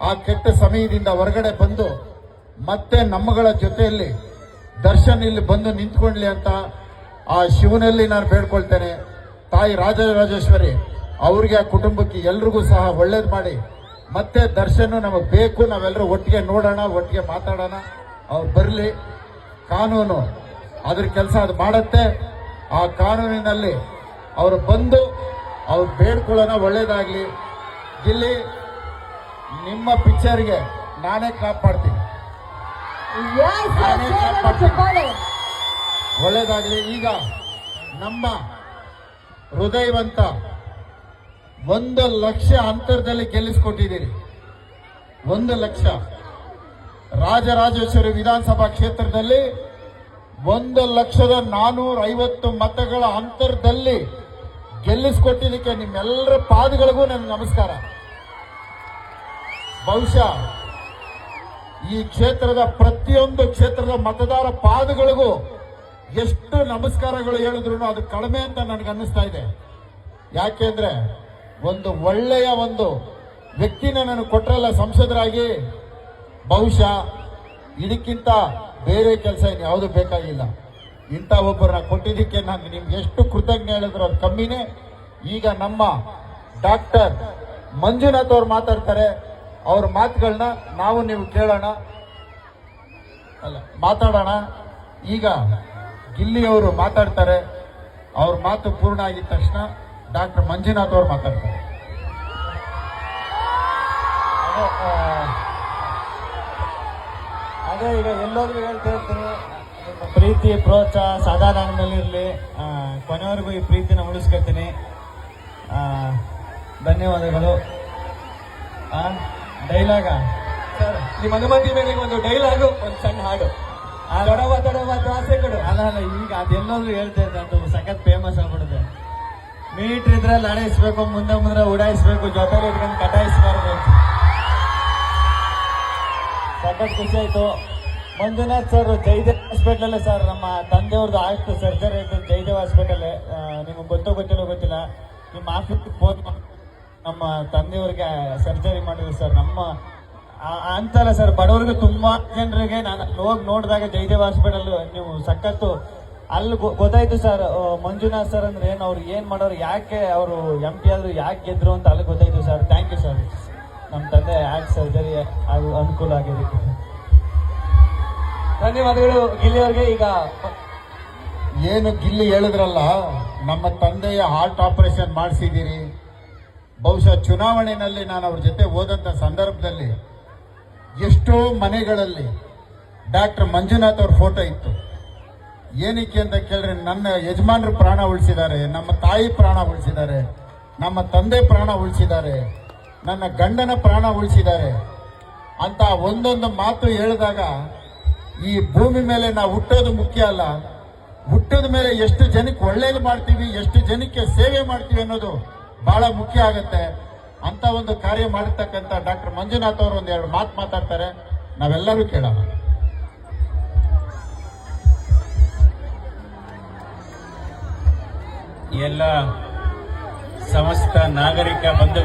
ಆ ಕೆಟ್ಟ ಸಮಯದಿಂದ ಹೊರಗಡೆ ಬಂದು ಮತ್ತೆ ನಮ್ಮಗಳ ಜೊತೆಯಲ್ಲಿ ದರ್ಶನ್ ಇಲ್ಲಿ ಬಂದು ನಿಂತ್ಕೊಳ್ಳಿ ಅಂತ ಆ ಶಿವನಲ್ಲಿ ನಾನು ಬೇಡ್ಕೊಳ್ತೇನೆ. ತಾಯಿ ರಾಜರಾಜೇಶ್ವರಿ, ಅವ್ರಿಗೆ ಆ ಕುಟುಂಬಕ್ಕೆ ಎಲ್ರಿಗೂ ಸಹ ಒಳ್ಳೇದು ಮಾಡಿ. ಮತ್ತೆ ದರ್ಶನ್ ನಮಗೆ ಬೇಕು ನಾವೆಲ್ಲರೂ ಒಟ್ಟಿಗೆ ನೋಡೋಣ, ಒಟ್ಟಿಗೆ ಮಾತಾಡೋಣ. ಅವ್ರು ಬರಲಿ. ಕಾನೂನು ಅದ್ರ ಕೆಲಸ ಅದು ಮಾಡುತ್ತೆ. ಆ ಕಾನೂನಿನಲ್ಲಿ ಅವರು ಬಂದು ಅವ್ರು ಬೇಡ್ಕೊಳ್ಳೋಣ, ಒಳ್ಳೇದಾಗಲಿ. ಇಲ್ಲಿ ನಿಮ್ಮ ಪಿಕ್ಚರ್ಗೆ ನಾನೇ ಕ್ಲಾಪ್ ಮಾಡ್ತೀನಿ ನಾನೇ ಜೋರಾದ ಚಪ್ಪಾಳೆ. ಒಳ್ಳೇದಾಗ್ಲಿ ಈಗ ನಮ್ಮ ಹೃದಯವಂತ ಒಂದು ಲಕ್ಷ ಅಂತರದಲ್ಲಿ ಗೆಲ್ಲಿಸ್ಕೊಟ್ಟಿದ್ದೀರಿ ಒಂದು ಲಕ್ಷ. ರಾಜರಾಜೇಶ್ವರಿ ವಿಧಾನಸಭಾ ಕ್ಷೇತ್ರದಲ್ಲಿ ಒಂದು ಲಕ್ಷದ ನಾನೂರ ಐವತ್ತು ಮತಗಳ ಅಂತರದಲ್ಲಿ ಗೆಲ್ಲಿಸ್ಕೊಟ್ಟಿದ್ದಕ್ಕೆ ನಿಮ್ಮೆಲ್ಲರ ಪಾದಗಳಿಗೂ ನನ್ನ ನಮಸ್ಕಾರ. ಬಹುಶಃ ಈ ಕ್ಷೇತ್ರದ ಪ್ರತಿಯೊಂದು ಕ್ಷೇತ್ರದ ಮತದಾರ ಪಾದಗಳಿಗೂ ಎಷ್ಟು ನಮಸ್ಕಾರಗಳು ಹೇಳಿದ್ರು ಅದು ಕಡಿಮೆ ಅಂತ ನನಗೆ ಅನ್ನಿಸ್ತಾ ಇದೆ. ಯಾಕೆಂದ್ರೆ ಒಂದು ಒಳ್ಳೆಯ ಒಂದು ವ್ಯಕ್ತಿನ ನನಗೆ ಕೊಟ್ಟರಲ್ಲ ಸಂಸದರಾಗಿ, ಬಹುಶಃ ಇದಕ್ಕಿಂತ ಬೇರೆ ಕೆಲಸ ಇನ್ನು ಯಾವುದು ಬೇಕಾಗಿಲ್ಲ. ಇಂಥ ಒಬ್ಬರನ್ನ ಕೊಟ್ಟಿದ್ದಕ್ಕೆ ನಾನು ನಿಮ್ಗೆ ಎಷ್ಟು ಕೃತಜ್ಞ ಹೇಳಿದ್ರು ಅದು ಕಮ್ಮಿನೇ. ಈಗ ನಮ್ಮ ಡಾಕ್ಟರ್ ಮಂಜುನಾಥ್ ಅವ್ರು ಮಾತಾಡ್ತಾರೆ ಅವ್ರ ಮಾತುಗಳನ್ನ ನಾವು ನೀವು ಕೇಳೋಣ. ಅಲ್ಲ ಮಾತಾಡೋಣ. ಈಗ ಗಿಲ್ಲಿಯವರು ಮಾತಾಡ್ತಾರೆ. ಅವ್ರ ಮಾತು ಪೂರ್ಣ ಆಗಿದ ತಕ್ಷಣ ಡಾಕ್ಟರ್ ಮಂಜುನಾಥ್ ಅವ್ರು ಮಾತಾಡ್ತಾರೆ. ಅದೇ, ಈಗ ಎಲ್ಲೋದ್ರೂ ಹೇಳ್ತಾ ಇರ್ತೀನಿ. ಪ್ರೀತಿ ಪ್ರೋತ್ಸಾಹ ನನ್ನ ಮೇಲಿರಲಿ ಕೊನೆವರೆಗೂ ಈ ಪ್ರೀತಿನ ಉಳಿಸ್ಕೊತೀನಿ ಧನ್ಯವಾದಗಳು. ಡೈಲಾಗ. ಸರ್, ನಿಮ್ಮ ಅನುಮತಿ ಮೇಲೆ ಒಂದು ಡೈಲಾಗು, ಒಂದು ಸಣ್ಣ ಹಾಡು. ದೊಡವ ದೊಡವ ದ್ವಾಸೆ ಕೊಡು. ಅಲ್ಲ ಅಲ್ಲ, ಈಗ ಅದೆಲ್ಲರೂ ಹೇಳ್ತಾ ಇದ್ದೆ. ಅದು ಸಖತ್ ಫೇಮಸ್ ಆಗ್ಬಿಡುತ್ತೆ. ಮೀಟ್ರ್ ಇದ್ರೆ ಲಡಾಯಿಸ್ಬೇಕು ಮುಂದೆ ಮುಂದೆ ಉಡಾಯಿಸ್ಬೇಕು, ಜೊತೆಲಿ ಇಟ್ಕೊಂಡು ಕಟಾಯಿಸ್ಬಾರ್ದು. ಸಖತ್ ಖುಷಿ ಆಯ್ತು. Manjunath sir Jaydev hospital sir, ನಮ್ಮ ತಂದೆಯವ್ರದ್ದು ಆಯ್ತು. ಸರ್ಜರಿ ಆಯ್ತು. ಜೈದೇವ್ ಹಾಸ್ಪಿಟಲ್ ನಿಮಗೆ ಗೊತ್ತೋ ಗೊತ್ತಿಲ್ಲ ಗೊತ್ತಿಲ್ಲ. ನಿಮ್ಮ ಆಫೀಸ್ಗೆ ಫೋನ್ ನಮ್ಮ ತಂದೆಯವ್ರಿಗೆ ಸರ್ಜರಿ ಮಾಡಿದ್ರು ಸರ್. ನಮ್ಮ ಅಂತಲ್ಲ ಸರ್, ಬಡವರಿಗೆ ತುಂಬಾ ಜನರಿಗೆ ನಾನು ಹೋಗಿ ನೋಡಿದಾಗ ಜಯದೇವ್ ಹಾಸ್ಪಿಟಲ್ ನೀವು ಸಖತ್ತು ಅಲ್ಲಿ ಗೊತ್ತಾಯ್ತು ಸರ್ ಮಂಜುನಾಥ್ ಸರ್ ಅಂದ್ರೆ ಏನು, ಅವ್ರು ಏನ್ ಮಾಡೋರು, ಯಾಕೆ ಅವರು ಎಂ ಪಿ ಆದ್ರು ಯಾಕೆ ಗೆದ್ರು ಅಂತ ಅಲ್ಲಿ ಗೊತ್ತಾಯ್ತು ಸರ್. ಥ್ಯಾಂಕ್ ಯು ಸರ್ ನಮ್ಮ ತಂದೆ ಯಾಕೆ ಸರ್ಜರಿ ಅದು ಅನುಕೂಲ ಆಗಿದೆ ಧನ್ಯವಾದಗಳು ಗಿಲ್ಲಿಯವ್ರಿಗೆ. ಈಗ ಏನು ಗಿಲ್ಲಿ ಹೇಳಿದ್ರಲ್ಲ, ನಮ್ಮ ತಂದೆಯ ಹಾರ್ಟ್ ಆಪರೇಷನ್ ಮಾಡಿಸಿದ್ದೀರಿ. ಬಹುಶಃ ಚುನಾವಣೆಯಲ್ಲಿ ನಾನು ಅವ್ರ ಜೊತೆ ಹೋದಂಥ ಸಂದರ್ಭದಲ್ಲಿ ಎಷ್ಟೋ ಮನೆಗಳಲ್ಲಿ ಡಾಕ್ಟರ್ ಮಂಜುನಾಥ್ ಅವ್ರ ಫೋಟೋ ಇತ್ತು. ಏನಕ್ಕೆ ಅಂತ ಕೇಳಿದ್ರೆ ನನ್ನ ಯಜಮಾನರು ಪ್ರಾಣ ಉಳಿಸಿದ್ದಾರೆ, ನಮ್ಮ ತಾಯಿ ಪ್ರಾಣ ಉಳಿಸಿದ್ದಾರೆ, ನಮ್ಮ ತಂದೆ ಪ್ರಾಣ ಉಳಿಸಿದ್ದಾರೆ, ನನ್ನ ಗಂಡನ ಪ್ರಾಣ ಉಳಿಸಿದ್ದಾರೆ ಅಂತ ಒಂದೊಂದು ಮಾತು ಹೇಳಿದಾಗ ಈ ಭೂಮಿ ಮೇಲೆ ನಾವು ಹುಟ್ಟೋದು ಮುಖ್ಯ ಅಲ್ಲ. ಹುಟ್ಟದ ಮೇಲೆ ಎಷ್ಟು ಜನಕ್ಕೆ ಒಳ್ಳೇದು ಮಾಡ್ತೀವಿ, ಎಷ್ಟು ಜನಕ್ಕೆ ಸೇವೆ ಮಾಡ್ತೀವಿ ಅನ್ನೋದು ಬಹಳ ಮುಖ್ಯ ಆಗುತ್ತೆ. ಅಂತ ಒಂದು ಕಾರ್ಯ ಮಾಡಿರ್ತಕ್ಕಂಥ ಡಾಕ್ಟರ್ ಮಂಜುನಾಥ್ ಅವರು ಎರಡು ಮಾತು ಮಾತಾಡ್ತಾರೆ. ನಾವೆಲ್ಲರೂ ಕೇಳೋಣ. ಎಲ್ಲ ಸಮಸ್ತ ನಾಗರಿಕ ಬಂಧುಗಳಿಗೆ